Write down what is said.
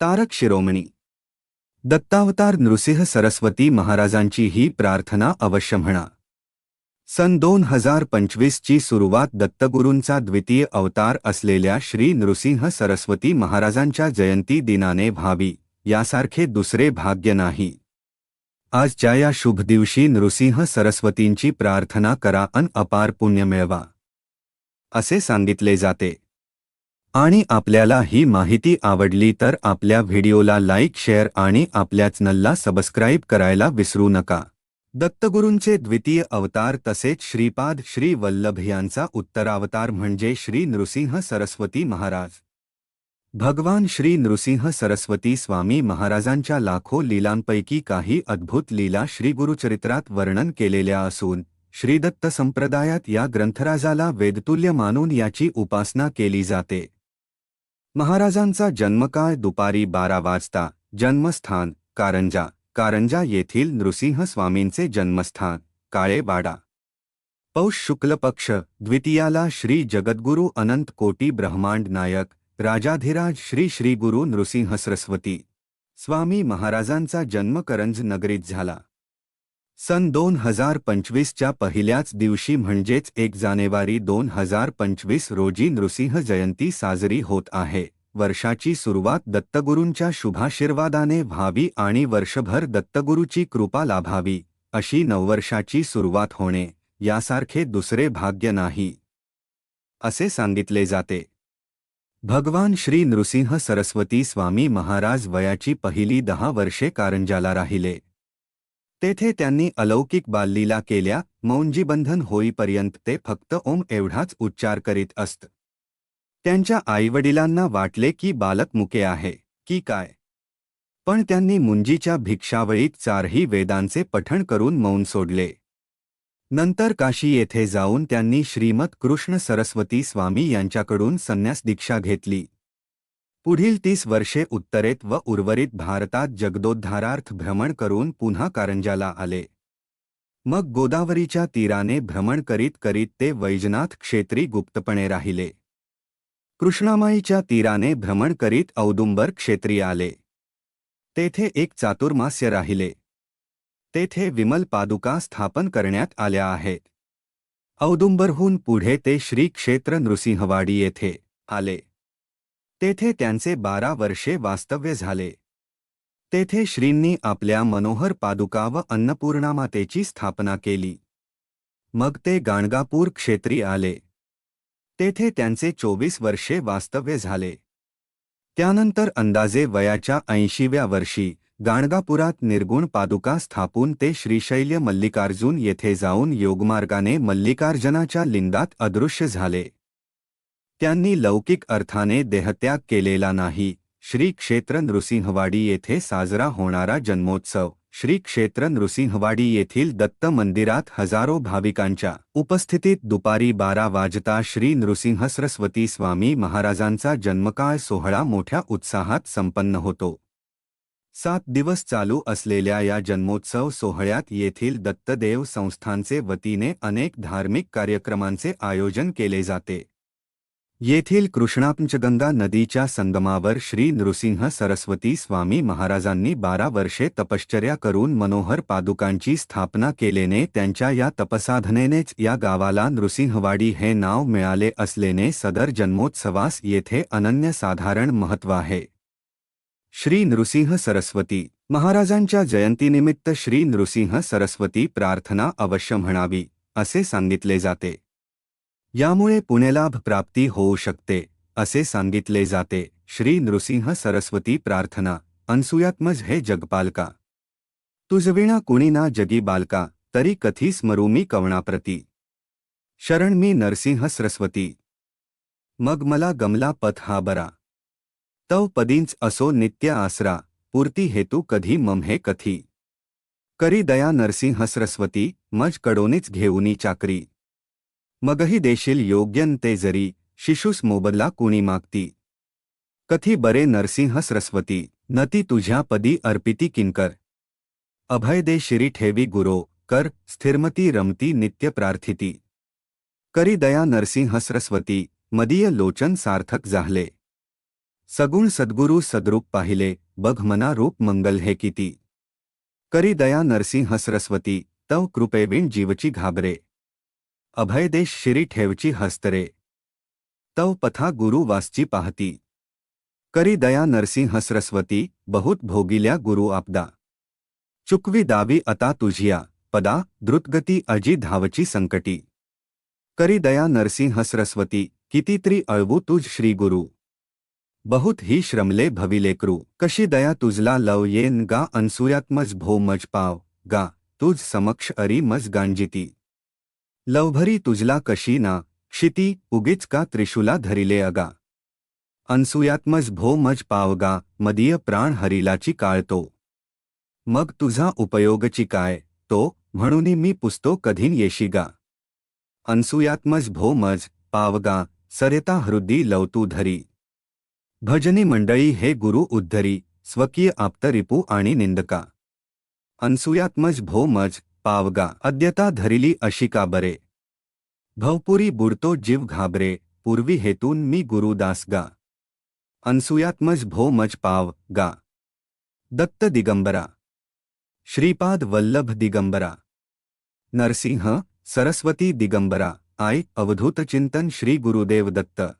तारक शिरोमणी. दत्तावतार नृसिंह सरस्वती महाराजांची ही प्रार्थना अवश्य म्हणा. सन दोन हजार पंचवीसची सुरुवात दत्तगुरूंचा द्वितीय अवतार असलेल्या श्री नृसिंह सरस्वती महाराजांच्या जयंती दिनाने व्हावी यासारखे दुसरे भाग्य नाही. आजच्या या शुभ दिवशी नृसिंह सरस्वतींची प्रार्थना करा अन अपार पुण्य मिळवा. असे सांगितले जाते. आणि आपल्याला ही माहिती आवडली तर आपल्या व्हिडिओला लाईक शेअर आणि आपल्या चॅनलला सबस्क्राईब करायला विसरू नका. दत्तगुरूंचे द्वितीय अवतार तसेच श्रीपाद श्री वल्लभ यांचा उत्तरावतार म्हणजे श्री नृसिंह सरस्वती महाराज. भगवान श्री नृसिंह सरस्वती स्वामी महाराजांच्या लाखो लीलांपैकी काही अद्भुत लीला श्री गुरुचरित्रात वर्णन केलेल्या असून श्रीदत्त संप्रदायात या ग्रंथराजाला वेदतुल्य मानून याची उपासना केली जाते. महाराजांचा जन्मकाळ दुपारी बारा वाजता, जन्मस्थान, कारंजा. कारंजा येथील नृसिंह स्वामींचे जन्मस्थान, काळेवाडा. पौष शुक्ल पक्ष, द्वितीयाला श्री जगद्गुरु अनंत कोटी ब्रह्मांड नायक, राजाधिराज श्री श्री गुरु नृसिंह सरस्वती. स्वामी महाराजांचा जन्म करंज नगरीत झाला. सन दोन हजार पंचवीसच्या पहिल्याच दिवशी म्हणजेच एक जानेवारी दोन हजार पंचवीस रोजी नृसिंह जयंती साजरी होत आहे. वर्षाची सुरुवात दत्तगुरूंच्या शुभाशीर्वादाने व्हावी आणि वर्षभर दत्तगुरूची कृपा लाभावी अशी नववर्षाची सुरुवात होणे यासारखे दुसरे भाग्य नाही. असे सांगितले जाते. भगवान श्री नृसिंह सरस्वती स्वामी महाराज वयाची पहिली दहा वर्षे कारंजाला राहिले. तेथे त्यांनी अलौकिक बाललीला केल्या मौंजीबंधन होईपर्यंत ते फक्त ओम एवढाच उच्चार करीत असत. त्यांच्या आईवडिलांना वाटले की बालक मुके आहे की काय? पण त्यांनी मुंजीच्या भिक्षावळीत चारही वेदांचे पठण करून मौन सोडले. नंतर काशी येथे जाऊन त्यांनी श्रीमत कृष्ण सरस्वती स्वामी यांच्याकडून संन्यास दीक्षा घेतली. पुढील तीस वर्षे उत्तरेत व उर्वरित भारतात जगदोद्धारार्थ भ्रमण करून पुन्हा कारंजाला आले. मग गोदावरीच्या तीराने भ्रमण करीत करीत ते वैजनाथ क्षेत्री गुप्तपणे राहिले. कृष्णामाईच्या तीराने भ्रमण करीत औदुंबर क्षेत्री आले. तेथे एक चातुर्मास्य राहिले. तेथे विमल पादुका स्थापन करण्यात आल्या आहेत. औदुंबरहून पुढे ते श्री क्षेत्र नृसिंहवाडी येथे आले. तेथे त्यांचे बारा वर्षे वास्तव्य झाले. तेथे श्रींनी आपल्या मनोहर पादुका व अन्नपूर्णामातेची स्थापना केली. मग ते गाणगापूर क्षेत्री आले. तेथे त्यांचे चोवीस वर्षे वास्तव्य झाले. त्यानंतर अंदाजे वयाच्या ऐंशीव्या वर्षी गाणगापुरात निर्गुण पादुका स्थापून ते श्रीशैल्य मल्लिकार्जुन येथे जाऊन योगमार्गाने मल्लिकार्जनाच्या लिंगात अदृश्य झाले. त्यांनी लौकिक अर्थाने देहत्याग केलेला नाही. श्री क्षेत्र नृसिंहवाडी येथे साजरा होणारा जन्मोत्सव. श्री क्षेत्र नृसिंहवाडी येथील दत्त मंदिरात हजारो भाविकांच्या उपस्थितीत दुपारी बारा वाजता श्री नृसिंह सरस्वती स्वामी महाराजांचा जन्मकाळ सोहळा मोठ्या उत्साहात संपन्न होतो. सात दिवस चालू असलेल्या या जन्मोत्सव सोहळ्यात येथील दत्तदेव संस्थांचे वतीने अनेक धार्मिक कार्यक्रमांचे आयोजन केले जाते. येथील कृष्णापंचगंगा नदीच्या संगमावर श्री नृसिंह सरस्वती स्वामी महाराजांनी बारा वर्षे तपश्चर्या करून मनोहर पादुकांची स्थापना केल्याने त्यांच्या या तपसाधनेनेच या गावाला नृसिंहवाडी हे नाव मिळाले असल्याने सदर जन्मोत्सवास येथे अनन्यसाधारण महत्त्व आहे. श्री नृसिंह सरस्वती महाराजांच्या जयंतीनिमित्त श्री नृसिंह सरस्वती प्रार्थना अवश्य म्हणावी असे सांगितले जाते. यामुळे पुण्यलाभ प्राप्ती होऊ शकते असे सांगितले जाते. श्री नृसिंह सरस्वती प्रार्थना. अनसुयात्मज हे जगपालका. तुझविणा कुणी ना जगी बालका तरी कथी स्मरू मी कवणाप्रती. शरण मी नरसिंह सरस्वती. मग मला गमला पथ हा बरा. तव पदींच असो नित्य आसरा पूर्ती हेतू कधी मम हे कथी. करी दया नरसिंह सरस्वती मज कडोनीच घेऊनी चाकरी. मगही देशील योग्यन ते जरी, शिशुस मोबदला कुणी मागती? कथी बरे नरसिंह सरस्वती नती तुझ्या पदी अर्पिती किंकर अभय दे शिरी ठेवी गुरो, कर, स्थिरमती रमती नित्य प्रार्थिती. करी दया नरसिंह सरस्वती मदीय लोचन सार्थक जाहले. सगुण सद्गुरू सद्रूप पाहिले, बघ मना रूप मंगल हे किती. करी दया नरसिंह सरस्वती तव कृपेविण जीवची घाबरे. अभयदेश शिरी ठेवची हस्तरे. तव पथा गुरु वासची पाहती. करी दया नरसिंह सरस्वती बहुत भोगिल्या गुरु आपदा. चुकवी दावी आता तुझिया पदा द्रुतगती अजी धावची संकटी. करी दया नरसिंह सरस्वती कितीतरी अळवू तुझ श्री गुरु. बहुत ही श्रमले भविलेकरू कशी दया तुझला लव येन गा अनसुयात्मज भो मज पाव गा तुझ समक्ष अरी मज गांजिती. लवभरी तुझला कशी ना क्षिती उगीच का त्रिशूला धरिले अगा? अनसुयात्मज भो मज पावगा मदीय प्राण हरिलाची काळतो. मग तुझा उपयोगची काय तो म्हणून मी पुसतो कधीन येशिगा. अनसुयात्मज भो मज पावगा सरेता हृदी लवतू धरी. भजनी मंडळी हे गुरु उद्धरी स्वकीय आप्त रिपू आणि निंदका. अनसुयात्मज भो मज पावगा अद्यता धरिली अशी का बरे? भवपुरी बुडतो जीव घाबरे पूर्वी हेतून मी गुरुदास गा. अनसुयात्मज भो मज पाव गा. दत्त दिगंबरा. श्रीपाद वल्लभ दिगंबरा. नरसिंह सरस्वती दिगंबरा. आय अवधूत चिंतन श्री गुरुदेव दत्त.